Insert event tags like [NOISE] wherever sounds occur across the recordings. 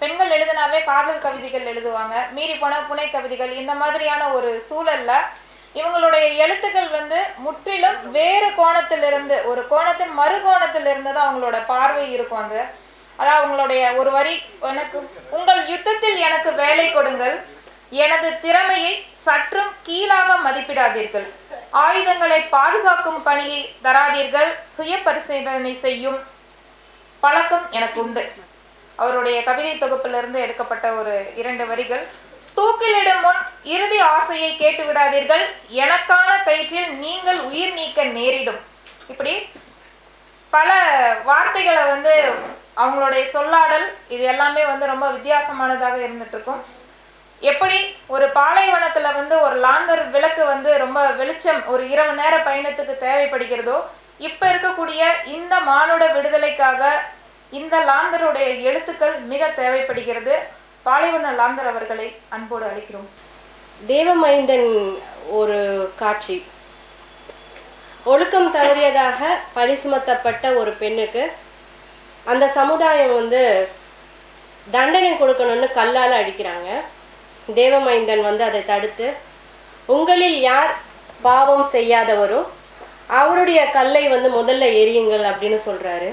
பெண்கள் எழுதினாவே காதல் கவிதைகள் எழுதுவாங்க. மீறி போன புனை கவிதைகள். இந்த மாதிரியான ஒரு சூழல்ல இவங்களுடைய எழுத்துக்கள் வந்து முற்றிலும் வேறு கோணத்திலிருந்து ஒரு கோணத்தின் மறு கோணத்திலிருந்து தான் அவங்களோட பார்வை இருக்கும் அந்த அதாவது அவங்களுடைய ஒரு வரி எனக்கு உங்கள் யுத்தத்தில் எனக்கு வேலை கொடுங்கள். எனது திறமையை சற்றும் கீழாக மதிப்பிடாதீர்கள். ஆயுதங்களை பாதுகாக்கும் பணியை தராதீர்கள். சுய பரிசீலனை செய்யும் பழக்கம் எனக்கு உண்டு. அவருடைய கவிதை தொகுப்பிலிருந்து எடுக்கப்பட்ட ஒரு இரண்டு வரிகள் தூக்கிலிடும் முன் இறுதி ஆசையை கேட்டு விடாதீர்கள். எனக்கான கயிற்றில் நீங்கள் உயிர் நீக்க நேரிடும். இப்படி பல வார்த்தைகளை வந்து அவங்களுடைய சொல்லாடல் இது எல்லாமே வந்து ரொம்ப வித்தியாசமானதாக இருந்துட்டு இருக்கும் எப்படி ஒரு பாலைவனத்துல வந்து ஒரு லாந்தர் விளக்கு வந்து ரொம்ப வெளிச்சம் ஒரு இரவு நேர பயணத்துக்கு தேவைப்படுகிறதோ இப்ப இருக்கக்கூடிய இந்த மானுட விடுதலைக்காக இந்த லாந்தருடைய எழுத்துக்கள் மிக தேவைப்படுகிறது. பாலைவன லாந்தர் அவர்களை அன்போடு அழைக்கிறோம். தேவமைந்தன் ஒரு காட்சி. ஒழுக்கம் தவறியதாக பழி சுமத்தப்பட்ட ஒரு பெண்ணுக்கு அந்த சமுதாயம் வந்து தண்டனை கொடுக்கணும்னு கல்லால் அடிக்கிறாங்க. தேவமைந்தன் வந்து அதை தடுத்து உங்களில் யார் பாவம் செய்யாதவரோ அவருடைய கல்லை வந்து முதல்ல எரியுங்கள் அப்படின்னு சொல்கிறாரு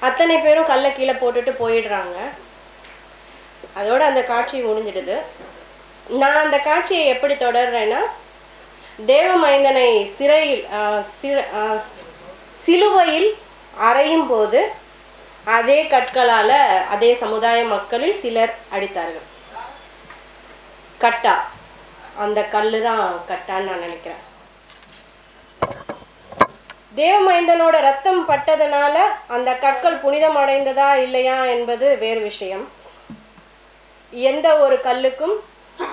அத்தனை பேரும் கல்லை கீழே போட்டுட்டு போயிடுறாங்க. அதோட அந்த காட்சி முடிஞ்சிடுது. நான் அந்த காட்சியை எப்படி தொடர்றேன்னா தேவமைந்தனை சிறையில் சிற- சிலுவையில் அறையும் போது அதே கற்களால் அதே சமுதாய மக்களில் சிலர் அடித்தார்கள். கட்டா. அந்த கல்லு தான் கட்டான்னு நான் நினைக்கிறேன். தேவமைந்தனோட ரத்தம் பட்டதனால அந்த கற்கள் புனிதம் அடைந்ததா இல்லையா என்பது வேறு விஷயம். எந்த ஒரு கல்லுக்கும்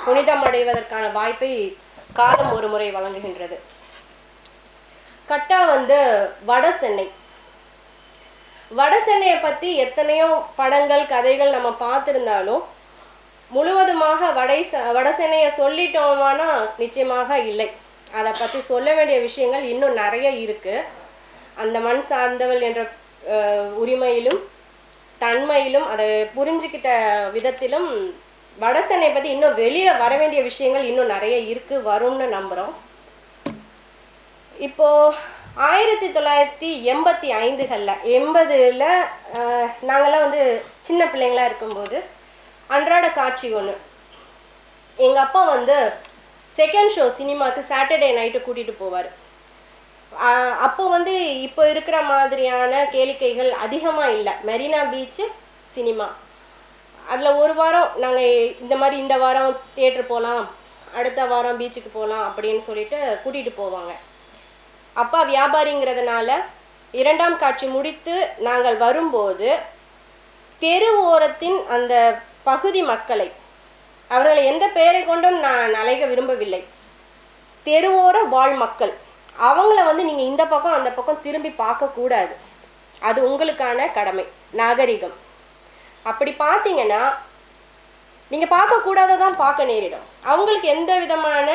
புனிதம் அடைவதற்கான வாய்ப்பை காலம் ஒரு முறை வழங்குகின்றது. கட்டா வந்து வட சென்னை. வட சென்னையை பற்றி எத்தனையோ படங்கள் கதைகள் நம்ம பார்த்துருந்தாலும் முழுவதுமாக வடை ச- வட சென்னையை சொல்லிட்டோமானா நிச்சயமாக இல்லை. அதை பற்றி சொல்ல வேண்டிய விஷயங்கள் இன்னும் நிறைய இருக்குது அந்த மண் சார்ந்தவள் என்ற உரிமையிலும் தன்மையிலும் அதை புரிஞ்சுக்கிட்ட விதத்திலும் வடசென்னை பற்றி இன்னும் வெளியே வர வேண்டிய விஷயங்கள் இன்னும் நிறைய இருக்குது வரும்னு நம்புகிறோம் இப்போது ஆயிரத்தி தொள்ளாயிரத்தி எண்பத்தி ஐந்துகளில் எண்பதில் நாங்கள்லாம் வந்து சின்ன பிள்ளைங்களா இருக்கும்போது அன்றாட காட்சி ஒன்று எங்கள் அப்பா வந்து செகண்ட் ஷோ சினிமாவுக்கு சாட்டர்டே நைட்டு கூட்டிகிட்டு போவார். அப்போ வந்து இப்போ இருக்கிற மாதிரியான கேளிக்கைகள் அதிகமாக இல்லை. Marina beach cinema. அதில் ஒரு வாரம் நாங்கள் இந்த மாதிரி இந்த வாரம் தேட்ரு போகலாம் அடுத்த வாரம் பீச்சுக்கு போகலாம் அப்படின்னு சொல்லிட்டு கூட்டிகிட்டு போவாங்க. அப்பா வியாபாரிங்கிறதுனால இரண்டாம் காட்சி முடித்து நாங்கள் வரும்போது தெரு ஓரத்தின் அந்த பகுதி மக்களை அவர்களை எந்த பெயரை கொண்டும் நான் அழைக்க விரும்பவில்லை. தெருவோர வாழ் மக்கள். அவங்கள வந்து நீங்கள் இந்த பக்கம் அந்த பக்கம் திரும்பி பார்க்கக்கூடாது அது உங்களுக்கான கடமை நாகரிகம். அப்படி பார்த்தீங்கன்னா நீங்கள் பார்க்கக்கூடாததான் பார்க்க நேரிடும். அவங்களுக்கு எந்த விதமான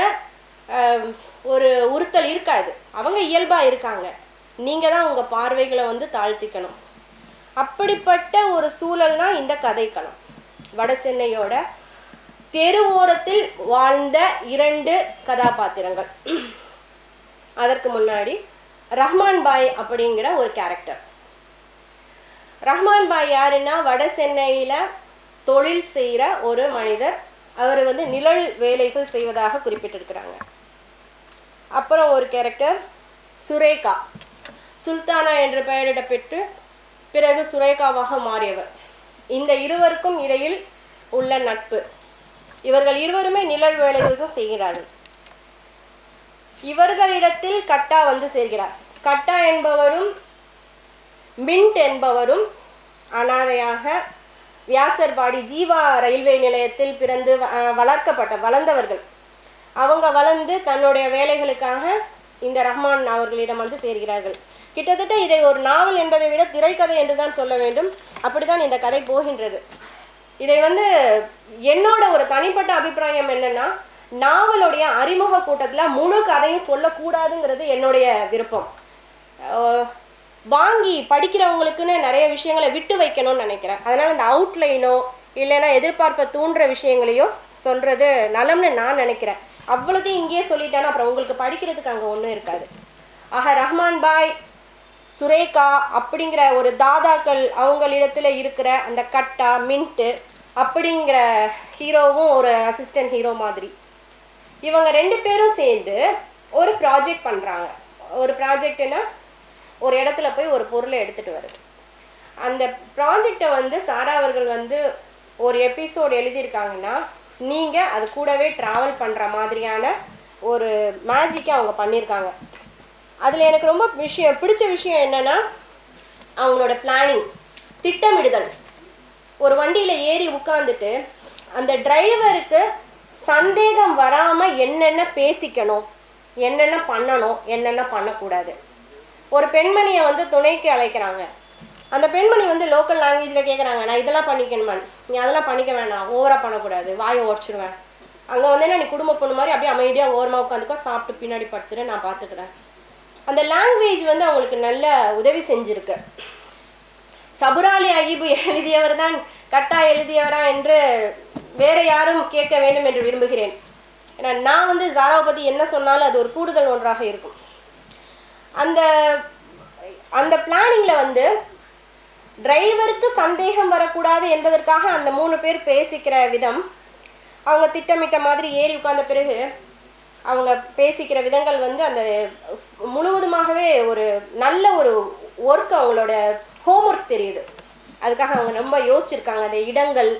ஒரு உறுத்தல் இருக்காது. அவங்க இயல்பாக இருக்காங்க. நீங்கள் தான் உங்கள் பார்வைகளை வந்து தாழ்த்திக்கணும். அப்படிப்பட்ட ஒரு சூழல் தான் இந்த கதைக்களம். வட சென்னையோட தெரு ஓரத்தில் வாழ்ந்த இரண்டு கதாபாத்திரங்கள். அதற்கு முன்னாடி ரஹ்மான் பாய் அப்படிங்கிற ஒரு கேரக்டர் ரஹ்மான் பாய் யாருன்னா வட சென்னையில் தொழில் செய்கிற ஒரு மனிதர். அவர் வந்து நிழல் வேலைகள் செய்வதாக குறிப்பிட்டிருக்கிறாங்க. அப்புறம் ஒரு கேரக்டர் சுரேகா. சுல்தானா என்று பெயரிடப்பட்டு பிறகு சுரேகாவாக மாறியவர். இந்த இருவருக்கும் இடையில் உள்ள நட்பு. இவர்கள் இருவருமே நிழல் வேலைகள் தான் செய்கிறார்கள். இவர்களிடத்தில் கட்டா வந்து சேர்கிறார். கட்டா என்பவரும் மின்ட் என்பவரும் அனாதையாக வியாசர்பாடி ஜீவா ரயில்வே நிலையத்தில் பிறந்து வளர்க்கப்பட்ட வளர்ந்தவர்கள். அவங்க வளர்ந்து தன்னுடைய வேலைகளுக்காக இந்த ரஹ்மான் அவர்களிடம் வந்து சேர்கிறார்கள். கிட்டத்தட்ட இதை ஒரு நாவல் என்பதை விட திரைக்கதை என்று தான் சொல்ல வேண்டும். அப்படிதான் இந்த கதை போகின்றது. இதை வந்து என்னோட ஒரு தனிப்பட்ட அபிப்பிராயம் என்னன்னா நாவலுடைய அறிமுக கூட்டத்தில் முழு கதையும் சொல்லக்கூடாதுங்கிறது என்னுடைய விருப்பம். வாங்கி படிக்கிறவங்களுக்குன்னு நிறைய விஷயங்களை விட்டு வைக்கணும்னு நினைக்கிறேன். அதனால் இந்த அவுட்லைனோ இல்லைன்னா எதிர்பார்ப்பை தூண்டுற விஷயங்களையோ சொல்கிறது நலம்னு நான் நினைக்கிறேன். அவ்வளோதையும் இங்கேயே சொல்லிட்டேன்னா அப்புறம் உங்களுக்கு படிக்கிறதுக்கு அங்கே ஒன்றும் இருக்காது. ஆக ரஹ்மான் பாய் சுரேகா அப்படிங்கிற ஒரு தாதாக்கள் அவங்களிடத்தில் இருக்கிற அந்த கட்டா மின்ட்டு அப்படிங்கிற ஹீரோவும் ஒரு அசிஸ்டன்ட் ஹீரோ மாதிரி. இவங்க ரெண்டு பேரும் சேர்ந்து ஒரு ப்ராஜெக்ட் பண்ணுறாங்க ஒரு ப்ராஜெக்ட்னா ஒரு இடத்துல போய் ஒரு பொருளை எடுத்துகிட்டு வருது. அந்த ப்ராஜெக்டை வந்து சாரா அவர்கள் வந்து ஒரு எபிசோடு எழுதியிருக்காங்கன்னா நீங்கள் அது கூடவே ட்ராவல் பண்ணுற மாதிரியான ஒரு மேஜிக்கை அவங்க பண்ணியிருக்காங்க. அதில் எனக்கு ரொம்ப விஷயம் பிடிச்ச விஷயம் என்னென்னா அவங்களோட பிளானிங் திட்டமிடுதல். ஒரு வண்டியில் ஏறி உட்காந்துட்டு அந்த டிரைவருக்கு சந்தேகம் வராமல் என்னென்ன பேசிக்கணும் என்னென்ன பண்ணணும் என்னென்ன பண்ணக்கூடாது. ஒரு பெண்மணியை வந்து துணைக்கு அழைக்கிறாங்க. அந்த பெண்மணி வந்து லோக்கல் லாங்குவேஜில் கேட்குறாங்க நான் இதெல்லாம் பண்ணிக்கணுமான் நீ அதெல்லாம் பண்ணிக்க வேணாம் ஓவராக பண்ணக்கூடாது வாயை உடச்சிடுவேன் அங்கே வந்து என்ன நீ குடும்ப பொண்ணு மாதிரி அப்படியே அமைதியாக ஓரமாக உட்காந்துக்கோ சாப்பிட்டு பின்னாடி படுத்துட்டு நான் பார்த்துக்கிறேன் அந்த லாங்குவேஜ் வந்து அவங்களுக்கு நல்ல உதவி செஞ்சுருக்கு. சபுராலி அகிபு எழுதியவர் தான் கட்டா எழுதியவரா என்று வேற யாரும் கேட்க வேண்டும் என்று விரும்புகிறேன். ஏன்னா நான் வந்து ஜாராவை பற்றி என்ன சொன்னாலும் அது ஒரு கூடுதல் ஒன்றாக இருக்கும். அந்த அந்த பிளானிங்கில் வந்து டிரைவருக்கு சந்தேகம் வரக்கூடாது என்பதற்காக அந்த மூணு பேர் பேசிக்கிற விதம் அவங்க திட்டமிட்ட மாதிரி ஏறி உட்கார்ந்த பிறகு அவங்க பேசிக்கிற விதங்கள் வந்து அந்த முழுவதுமாகவே ஒரு நல்ல ஒரு ஒர்க் அவங்களோட ஹோம்ஒர்க் தெரியுது. அதுக்காக அவங்க ரொம்ப யோசிச்சிருக்காங்க. அந்த இடங்கள்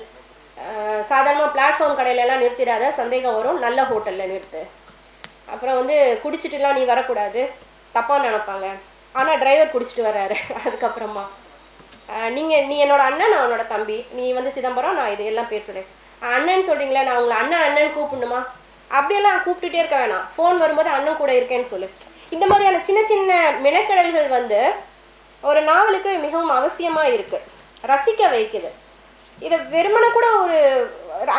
சாதாரணமாக பிளாட்ஃபார்ம் கடையிலலாம் நிறுத்திடாத சந்தேகம் வரும். நல்ல ஹோட்டலில் நிறுத்து. அப்புறம் வந்து குடிச்சிட்டுலாம் நீ வரக்கூடாது. தப்பாக நினப்பாங்க. ஆனால் டிரைவர் குடிச்சிட்டு வர்றாரு. [LAUGHS] அதுக்கப்புறமா. நீங்கள் நீ என்னோட அண்ணன் நான் உன்னோட தம்பி. நீ வந்து சிதம்பரம் நான் இது எல்லாம் பேர் சொல்கிறேன் அண்ணன் சொல்கிறீங்களே நான் உங்களை அண்ணன் அண்ணன் கூப்பிடணுமா? அப்படியெல்லாம் கூப்பிட்டுட்டே இருக்க வேணாம். ஃபோன் வரும்போது அண்ணன் கூட இருக்கேன்னு சொல்லு. இந்த மாதிரியான சின்ன சின்ன மெனக்கடல்கள் வந்து ஒரு நாவலுக்கு மிகவும் அவசியமாக இருக்குது ரசிக்க வைக்குது. இதை வெறுமனை கூட ஒரு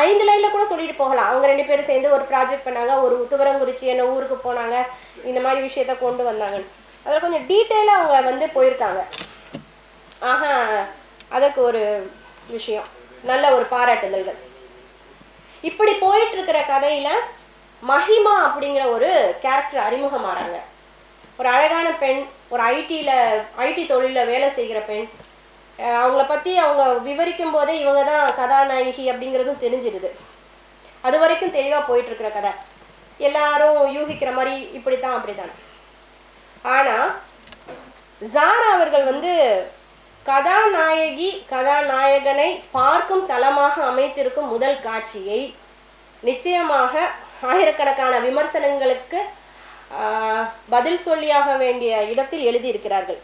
ஐந்து லைனில் கூட சொல்லிட்டு போகலாம். அவங்க ரெண்டு பேரும் சேர்ந்து ஒரு ப்ராஜெக்ட் பண்ணாங்க. ஒரு துவரங்குறிச்சி என்ன ஊருக்கு போனாங்க. இந்த மாதிரி விஷயத்த கொண்டு வந்தாங்கன்னு அதில் கொஞ்சம் டீட்டெயிலாக அவங்க வந்து போயிருக்காங்க. ஆக அதற்கு ஒரு விஷயம். நல்ல ஒரு பாராட்டுதல்கள். இப்படி போயிட்டு இருக்கிற கதையில மஹிமா அப்படிங்கிற ஒரு கேரக்டர் அறிமுகமாகறாங்க ஒரு அழகான பெண் ஒரு ஐடியில் ஐடி தொழிலில் வேலை செய்கிற பெண். அவங்கள பற்றி அவங்க விவரிக்கும் போதே இவங்க தான் கதாநாயகி அப்படிங்கிறதும் தெரிஞ்சிடுது. அது வரைக்கும் தெளிவாக போயிட்டுருக்கிற கதை. எல்லாரும் யூகிக்கிற மாதிரி இப்படித்தான் அப்படித்தான். ஆனால் ஜாரா அவர்கள் வந்து கதாநாயகி கதாநாயகனை பார்க்கும் தளமாக அமைத்திருக்கும் முதல் காட்சியை நிச்சயமாக ஆயிரக்கணக்கான விமர்சனங்களுக்கு பதில் சொல்லியாக வேண்டிய இடத்தில் எழுதியிருக்கிறார்கள்.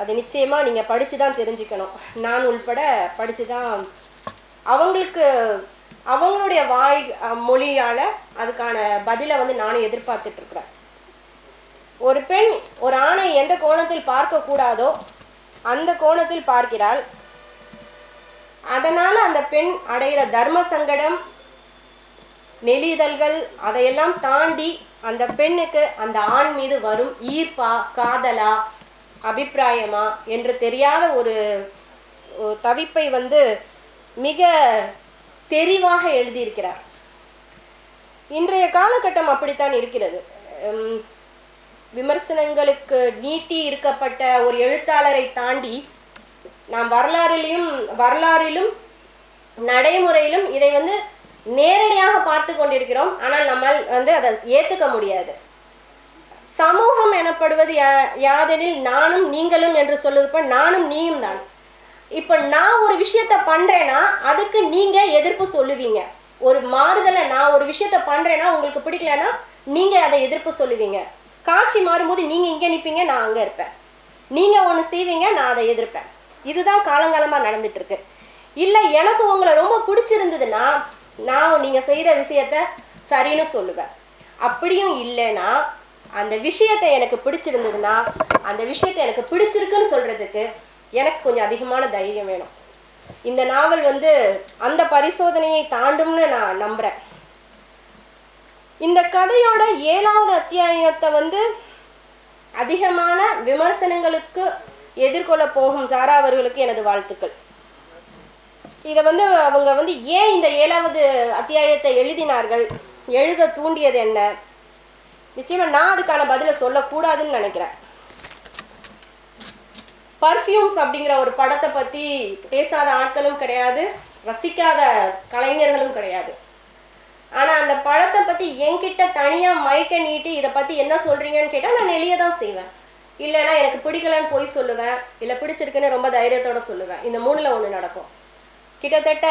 அது நிச்சயமாக நீங்கள் படித்து தான் தெரிஞ்சுக்கணும். நான் உள்பட படித்து தான் அவங்களுக்கு அவங்களுடைய வாய் மொழியால் அதுக்கான பதிலை வந்து நானும் எதிர்பார்த்துட்ருக்குறேன் ஒரு பெண் ஒரு ஆணை எந்த கோணத்தில் பார்க்கக்கூடாதோ அந்த கோணத்தில் பார்க்கிறாள். அதனால் அந்த பெண் அடைகிற தர்ம சங்கடம் நெளிதல்கள் அதையெல்லாம் தாண்டி அந்த பெண்ணுக்கு அந்த ஆண் மீது வரும் ஈர்ப்பா காதலா அபிப்பிராயமா என்று தெரியாத ஒரு தவிப்பை வந்து மிக தெரிவாக எழுதியிருக்கிறார். இன்றைய காலகட்டம் அப்படித்தான் இருக்கிறது. விமர்சனங்களுக்கு நீட்டி இருக்கப்பட்ட ஒரு எழுத்தாளரை தாண்டி நாம் வரலாறிலும் வரலாறிலும் நடைமுறையிலும் இதை வந்து நேரடியாக பார்த்து கொண்டிருக்கிறோம். ஆனால் நம்மால் வந்து அதை ஏற்றுக்க முடியாது. சமூகம் எனப்படுவது யா- யாதெனில் நானும் நீங்களும் என்று சொல்லுவது நானும் நீயும் தான். இப்போ நான் ஒரு விஷயத்த பண்ணுறேன்னா அதுக்கு நீங்கள் எதிர்ப்பு சொல்லுவீங்க. ஒரு மாறுதலை நான் ஒரு விஷயத்த பண்ணுறேன்னா உங்களுக்கு பிடிக்கலன்னா நீங்கள் அதை எதிர்ப்பு சொல்லுவீங்க. காட்சி மாறும்போது நீங்கள் இங்கே நிற்பீங்க நான் அங்கே இருப்பேன். நீங்கள் ஒன்று செய்வீங்க நான் அதை எதிர்ப்பேன். இதுதான் காலங்காலமாக நடந்துட்டுருக்கு இல்லை எனக்கு உங்களை ரொம்ப பிடிச்சிருந்ததுன்னா நான் நீங்க செய்த விஷயத்த சரின்னு சொல்லுவேன். அப்படியும் இல்லைன்னா அந்த விஷயத்தை எனக்கு பிடிச்சிருந்ததுன்னா அந்த விஷயத்தை எனக்கு பிடிச்சிருக்குன்னு சொல்றதுக்கு எனக்கு கொஞ்சம் அதிகமான தைரியம் வேணும். இந்த நாவல் வந்து அந்த பரிசோதனையை தாண்டும்னு நான் நம்புறேன். இந்த கதையோட ஏழாவது அத்தியாயத்தை வந்து அதிகமான விமர்சனங்களுக்கு எதிர்கொள்ள போகும் சாரா அவர்களுக்கு எனது வாழ்த்துக்கள். இதை வந்து அவங்க வந்து ஏன் இந்த ஏழாவது அத்தியாயத்தை எழுதினார்கள்? எழுத தூண்டியது என்ன? நிச்சயமா நான் அதுக்கான பதிலை சொல்லக்கூடாதுன்னு நினைக்கிறேன். பர்ஃப்யூம்ஸ் அப்படிங்கிற ஒரு படத்தை பற்றி பேசாத ஆட்களும் கிடையாது ரசிக்காத கலைஞர்களும் கிடையாது. ஆனால் அந்த படத்தை பற்றி என்கிட்ட தனியாக மயக்க நீட்டி இதை பற்றி என்ன சொல்கிறீங்கன்னு கேட்டால் நான் எளிய தான் செய்வேன். இல்லைன்னா எனக்கு பிடிக்கலன்னு போய் சொல்லுவேன். இல்லை பிடிச்சிருக்குன்னு ரொம்ப தைரியத்தோட சொல்லுவேன். இந்த மூணில் ஒன்று நடக்கும். கிட்டத்தட்ட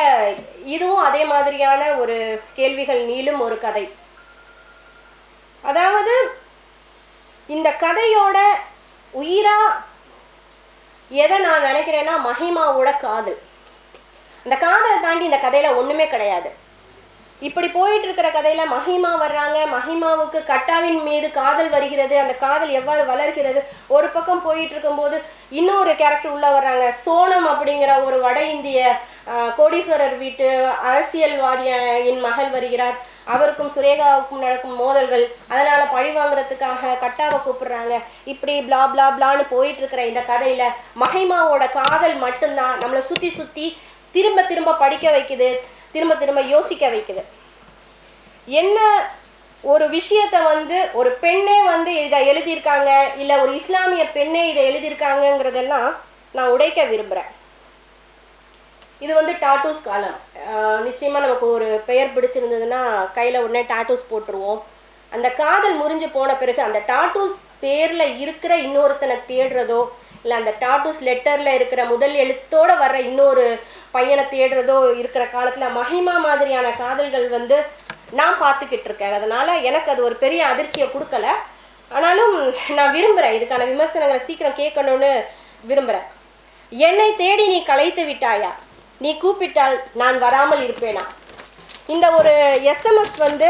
இதுவும் அதே மாதிரியான ஒரு கேள்விகள் நீளும் ஒரு கதை. அதாவது இந்த கதையோட உயிரா எதை நான் நினைக்கிறேன்னா மஹிமாவோட காதல். அந்த காதலை தாண்டி இந்த கதையில ஒண்ணுமே கிடையாது. இப்படி போயிட்டு இருக்கிற கதையில மஹிமா வர்றாங்க. மஹிமாவுக்கு கட்டாவின் மீது காதல் வருகிறது. அந்த காதல் எவ்வாறு வளர்கிறது? ஒரு பக்கம் போயிட்டு இருக்கும்போது இன்னொரு கேரக்டர் உள்ள வர்றாங்க. சோனம் அப்படிங்கிற ஒரு வட இந்திய கோடீஸ்வரர் வீட்டு அரசியல்வாதியின் மகள் வருகிறார். அவருக்கும் சுரேகாவுக்கும் நடக்கும் மோதல்கள் அதனால பழி வாங்குறதுக்காக கட்டாவை கூப்பிடுறாங்க. இப்படி பிளா பிளா பிளான்னு போயிட்டு இருக்கிற இந்த கதையில மஹிமாவோட காதல் மட்டும்தான் நம்மளை சுத்தி சுத்தி திரும்ப திரும்ப படிக்க வைக்குது. திரும்ப திரும்ப யோசிக்க வைக்குது. என்ன ஒரு விஷயத்தை வந்து ஒரு பெண்ணே வந்து இதை எழுதியிருக்காங்க இல்லை ஒரு இஸ்லாமிய பெண்ணே இதை எழுதியிருக்காங்கங்கிறதெல்லாம் நான் உடைக்க விரும்புகிறேன் இது வந்து டாட்டூஸ் காலம். நிச்சயமாக நமக்கு ஒரு பெயர் பிடிச்சிருந்ததுன்னா கையில் உடனே டாட்டூஸ் போட்டுருவோம். அந்த காதல் முறிஞ்சு போன பிறகு அந்த டாட்டூஸ் பேரில் இருக்கிற இன்னொருத்தனை தேடுறதோ இல்லை அந்த டாட்டூஸ் லெட்டரில் இருக்கிற முதல் எழுத்தோடு வர்ற இன்னொரு பையனை தேடுறதோ இருக்கிற காலத்தில் மஹிமா மாதிரியான காதல்கள் வந்து நான் பார்த்துக்கிட்டு இருக்கேன். அதனால் எனக்கு அது ஒரு பெரிய அதிர்ச்சியை கொடுக்கல. ஆனாலும் நான் விரும்புகிறேன் இதுக்கான விமர்சனங்களை சீக்கிரம் கேட்கணும்னு விரும்புகிறேன் என்னை தேடி நீ கலைத்து விட்டாயா? நீ கூப்பிட்டால் நான் வராமல் இருப்பேனா? இந்த ஒரு எஸ்எம்எஸ் வந்து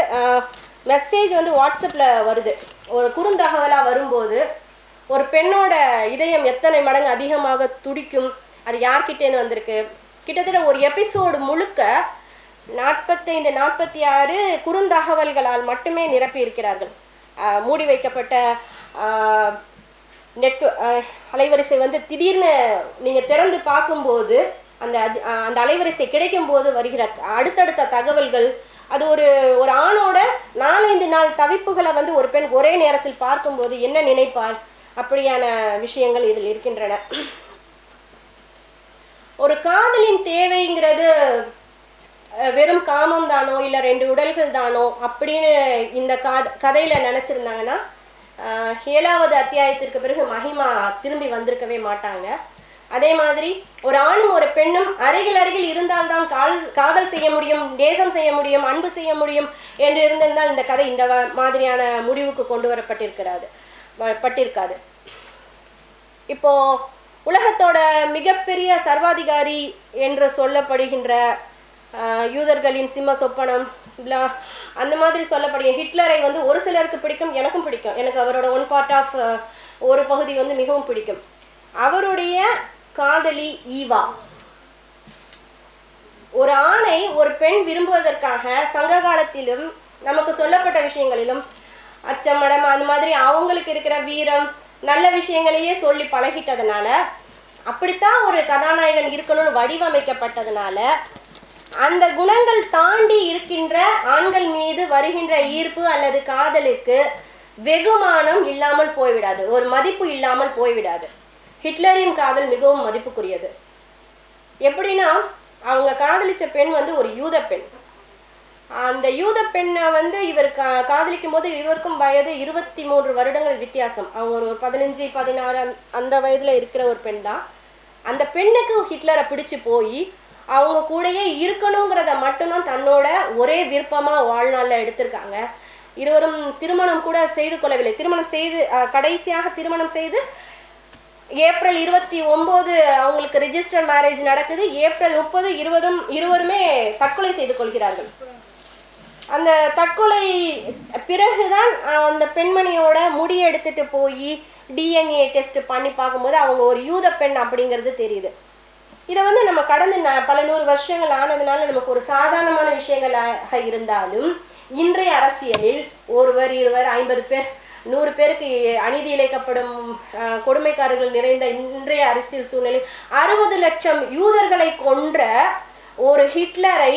மெசேஜ் வந்து வாட்ஸ்அப்பில் வருது. ஒரு குறுந்தகவலாக வரும்போது ஒரு பெண்ணோட இதயம் எத்தனை மடங்கு அதிகமாக துடிக்கும்? அது யார்கிட்டேருந்து வந்திருக்கு? கிட்டத்தட்ட ஒரு எபிசோடு முழுக்க நாற்பத்தைந்து நாற்பத்தி ஆறு குறுந்தகவல்களால் மட்டுமே நிரப்பி இருக்கிறார்கள் மூடி வைக்கப்பட்ட நெட் அலைவரிசை வந்து திடீர்னு நீங்கள் திறந்து பார்க்கும்போது அந்த அந்த அலைவரிசை கிடைக்கும் போது வருகிற அடுத்தடுத்த தகவல்கள் அது ஒரு ஒரு ஆணோட நாலஞ்சு நாள் தவிப்புகளை வந்து ஒரு பெண் ஒரே நேரத்தில் பார்க்கும்போது என்ன நினைப்பார் அப்படியான விஷயங்கள் இதில் இருக்கின்றன. ஒரு காதலின் தேவைங்கிறது வெறும் காமம் தானோ இல்லை ரெண்டு உடல்கள் தானோ அப்படின்னு இந்த காத கதையில் நினச்சிருந்தாங்கன்னா ஆஹ், ஏழாவது அத்தியாயத்திற்கு பிறகு மகிமா திரும்பி வந்திருக்கவே மாட்டாங்க. அதே மாதிரி ஒரு ஆணும் ஒரு பெண்ணும் அருகில் அருகில் இருந்தால்தான் கால் காதல் செய்ய முடியும் நேசம் செய்ய முடியும் அன்பு செய்ய முடியும் என்று இருந்திருந்தால் இந்த கதை இந்த வ- மாதிரியான முடிவுக்கு கொண்டு வரப்பட்டிருக்கிறாது. பட்டிருக்காது. இப்போ உலகத்தோட மிகப்பெரிய சர்வாதிகாரி என்று சொல்லப்படுகின்ற யூதர்களின் சிம்ம சொப்பனம் அந்த மாதிரி சொல்லப்படுகிற ஹிட்லரை வந்து ஒரு சிலருக்கு பிடிக்கும் எனக்கும் பிடிக்கும். எனக்கு அவரோட ஒன் பார்ட் ஆஃப் ஒரு பகுதி வந்து மிகவும் பிடிக்கும். அவருடைய காதலி ஈவா. ஒரு ஆணை ஒரு பெண் விரும்புவதற்காக சங்க காலத்திலும் நமக்கு சொல்லப்பட்ட விஷயங்களிலும் அச்சமடம் அந்த மாதிரி அவங்களுக்கு இருக்கிற வீரம் நல்ல விஷயங்களையே சொல்லி பழகிட்டதுனால அப்படித்தான் ஒரு கதாநாயகன் இருக்கணும்னு வடிவமைக்கப்பட்டதுனால அந்த குணங்கள் தாண்டி இருக்கின்ற ஆண்கள் மீது வருகின்ற ஈர்ப்பு அல்லது காதலுக்கு வெகுமானம் இல்லாமல் போய்விடாது. ஒரு மதிப்பு இல்லாமல் போய்விடாது. ஹிட்லரின் காதல் மிகவும் மதிப்புக்குரியது. எப்படின்னா அவங்க காதலிச்ச பெண் வந்து ஒரு யூத பெண். அந்த யூத பெண்ணை வந்து இவர் கா காதலிக்கும் போது இருவருக்கும் வயது இருபத்தி மூன்று வருடங்கள் வித்தியாசம். அவங்க ஒரு பதினஞ்சு பதினாறு அந்த- அந்த வயதில் இருக்கிற ஒரு பெண் தான். அந்த பெண்ணுக்கு ஹிட்லரை பிடிச்சு போய் அவங்க கூடயே இருக்கணுங்கிறத மட்டும்தான் தன்னோட ஒரே விருப்பமாக வாழ்நாளில் எடுத்திருக்காங்க. இருவரும் திருமணம் கூட செய்து கொள்ளவில்லை. திருமணம் செய்து கடைசியாக திருமணம் செய்து ஏப்ரல் இருபத்தி ஒம்பது அவங்களுக்கு ரிஜிஸ்டர் மேரேஜ் நடக்குது. ஏப்ரல் முப்பது இருவரும் இருவருமே தற்கொலை செய்து கொள்கிறார்கள். அந்த தற்கொலை பிறகுதான் அந்த பெண்மணியோட முடி எடுத்துட்டு போய் டிஎன்ஏ டெஸ்ட் பண்ணி பார்க்கும்போது அவங்க ஒரு யூத பெண் அப்படிங்கிறது தெரியுது. இதை வந்து நம்ம கடந்த ந- பல நூறு வருஷங்கள் ஆனதுனால நமக்கு ஒரு சாதாரணமான விஷயங்களாக இருந்தாலும் இன்றைய அரசியலில் ஒருவர் இருவர் ஐம்பது பேர் நூறு பேருக்கு அநீதி இழைக்கப்படும் கொடுமைக்காரர்கள் நிறைந்த இன்றைய அரசியல் சூழ்நிலை அறுபது லட்சம் யூதர்களை கொன்ற ஒரு ஹிட்லரை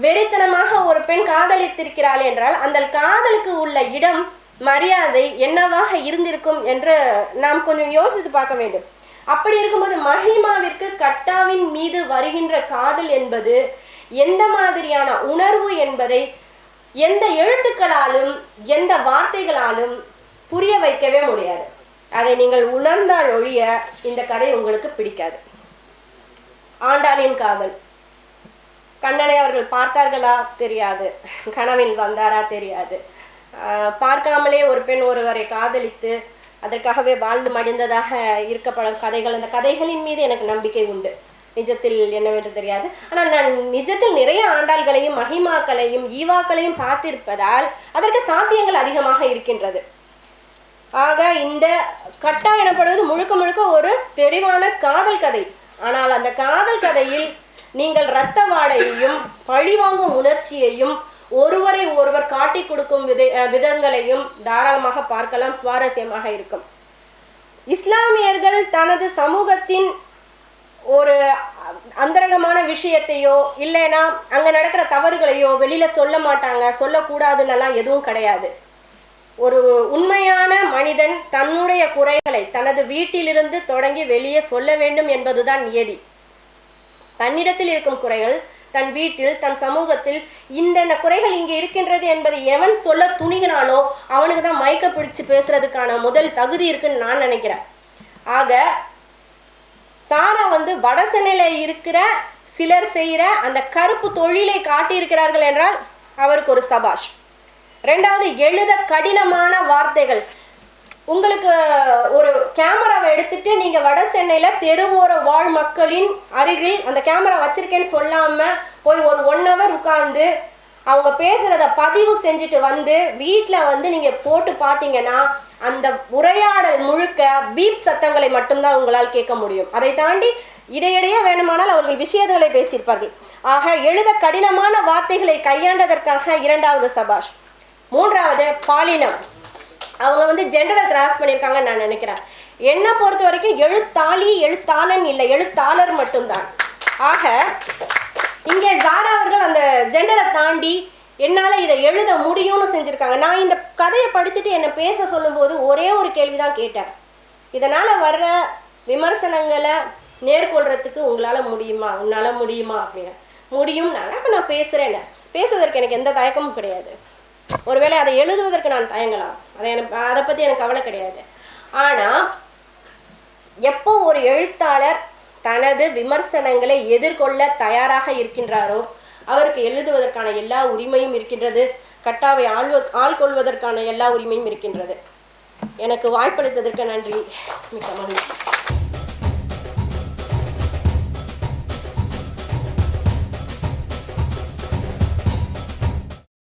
வெறித்தனமாக ஒரு பெண் காதலித்திருக்கிறாள் என்றால் அந்த காதலுக்கு உள்ள இடம் மரியாதை என்னவாக இருந்திருக்கும் என்று நாம் கொஞ்சம் யோசித்து பார்க்க வேண்டும். அப்படி இருக்கும்போது மஹிமாவிற்கு கட்டாவின் மீது வருகின்ற காதல் என்பது எந்த மாதிரியான உணர்வு என்பதை எந்த எழுத்துக்களாலும் எந்த வார்த்தைகளாலும் புரிய வைக்கவே முடியாது. அதை நீங்கள் உணர்ந்தால் ஒழிய இந்த கதை உங்களுக்கு பிடிக்காது. ஆண்டாளின் காதல். கண்ணனை அவர்கள் பார்த்தார்களா? தெரியாது. கனவில் வந்தாரா? தெரியாது. பார்க்காமலே ஒரு பெண் ஒருவரை காதலித்து அதற்காகவே வாழ்ந்து மடிந்ததாக இருக்கப்படும் கதைகள். அந்த கதைகளின் மீது எனக்கு நம்பிக்கை உண்டு. நிஜத்தில் என்னவென்று தெரியாது. ஆனால் நான் நிஜத்தில் நிறைய ஆண்டாள்களையும் மகிமாக்களையும் ஈவாக்களையும் பார்த்திருப்பதால் அதற்கு சாத்தியங்கள் அதிகமாக இருக்கின்றது. ஆக இந்த கட்டா எனப்படுவது முழுக்க முழுக்க ஒரு தெளிவான காதல் கதை. ஆனால் அந்த காதல் கதையில் நீங்கள் இரத்த வாடையையும் பழிவாங்கும் உணர்ச்சியையும் ஒருவரை ஒருவர் காட்டிக் கொடுக்கும் வித விதங்களையும் தாராளமாக பார்க்கலாம். சுவாரஸ்யமாக இருக்கும். இஸ்லாமியர்கள் தனது சமூகத்தின் ஒரு அந்தரங்கமான விஷயத்தையோ இல்லைன்னா அங்க நடக்கிற தவறுகளையோ வெளியில சொல்ல மாட்டாங்க. சொல்லக்கூடாதுன்னெல்லாம் எதுவும் கிடையாது. ஒரு உண்மையான மனிதன் தன்னுடைய குறைகளை தனது வீட்டிலிருந்து தொடங்கி வெளியே சொல்ல வேண்டும் என்பதுதான் நியதி. தன்னிடத்தில் இருக்கும் குறைகள் தன் வீட்டில் தன் சமூகத்தில் இந்த குறைகள் இங்கே இருக்கின்றது என்பதை எவன் சொல்ல துணிகிறானோ அவனுக்கு தான் மயக்க பிடிச்சு பேசுறதுக்கான முதல் தகுதி இருக்குன்னு நான் நினைக்கிறேன். ஆக சாரா வந்து வடசென்னையில இருக்கிற சிலர் செய்கிற அந்த கருப்பு தொழிலை காட்டியிருக்கிறார்கள் என்றால் அவருக்கு ஒரு சபாஷ். ரெண்டாவது எழுத கடினமான வார்த்தைகள். உங்களுக்கு ஒரு கேமராவை எடுத்துட்டு நீங்க வட சென்னையில தெருவோர வாழ் மக்களின் அருகில் அந்த கேமரா வச்சிருக்கேன்னு சொல்லாம போய் ஒரு ஒன் ஹவர் உட்கார்ந்து அவங்க பேசுறத பதிவு செஞ்சுட்டு வந்து வீட்டில் வந்து நீங்க போட்டு பார்த்தீங்கன்னா அந்த உரையாடல் முழுக்க பீப் சத்தங்களை மட்டும்தான் உங்களால் கேட்க முடியும். அதை தாண்டி இடையிடையே வேணுமானால் அவர்கள் விஷயங்களை பேசியிருப்பார்கள். ஆக எழுத கடினமான வார்த்தைகளை கையாண்டதற்காக இரண்டாவது சபாஷ். மூன்றாவது பாலினம். அவங்க வந்து ஜெண்டரை கிராஸ் பண்ணியிருக்காங்கன்னு நான் நினைக்கிறேன். என்னை பொறுத்த வரைக்கும் எழுத்தாளி எழுத்தாளன் இல்லை எழுத்தாளர் மட்டும்தான். ஆக இங்கே ஜாரா அவர்கள் அந்த ஜெண்டரை தாண்டி என்னால் இதை எழுத முடியும்னு செஞ்சுருக்காங்க. நான் இந்த கதையை படிச்சுட்டு என்னை பேச சொல்லும்போது ஒரே ஒரு கேள்வி தான் கேட்டேன். இதனால் வர்ற விமர்சனங்களை நேர்கொள்றதுக்கு உங்களால் முடியுமா? உன்னால் முடியுமா அப்படின்னு. முடியும்னால அப்போ நான் பேசுகிறேன்னு பேசுவதற்கு எனக்கு எந்த தயக்கமும் கிடையாது. ஒருவேளை அதை எழுதுவதற்கு நான் தயங்கலாம். அதை எனக்கு அதை பற்றி எனக்கு கவலை கிடையாது. ஆனால் எப்போ ஒரு எழுத்தாளர் தனது விமர்சனங்களை எதிர்கொள்ள தயாராக இருக்கின்றாரோ அவருக்கு எழுதுவதற்கான எல்லா உரிமையும் இருக்கின்றது கட்டாவை ஆள்வ ஆள்கொள்வதற்கான எல்லா உரிமையும் இருக்கின்றது. எனக்கு வாய்ப்பளித்ததற்கு நன்றி. மிக்க மகிழ்ச்சி.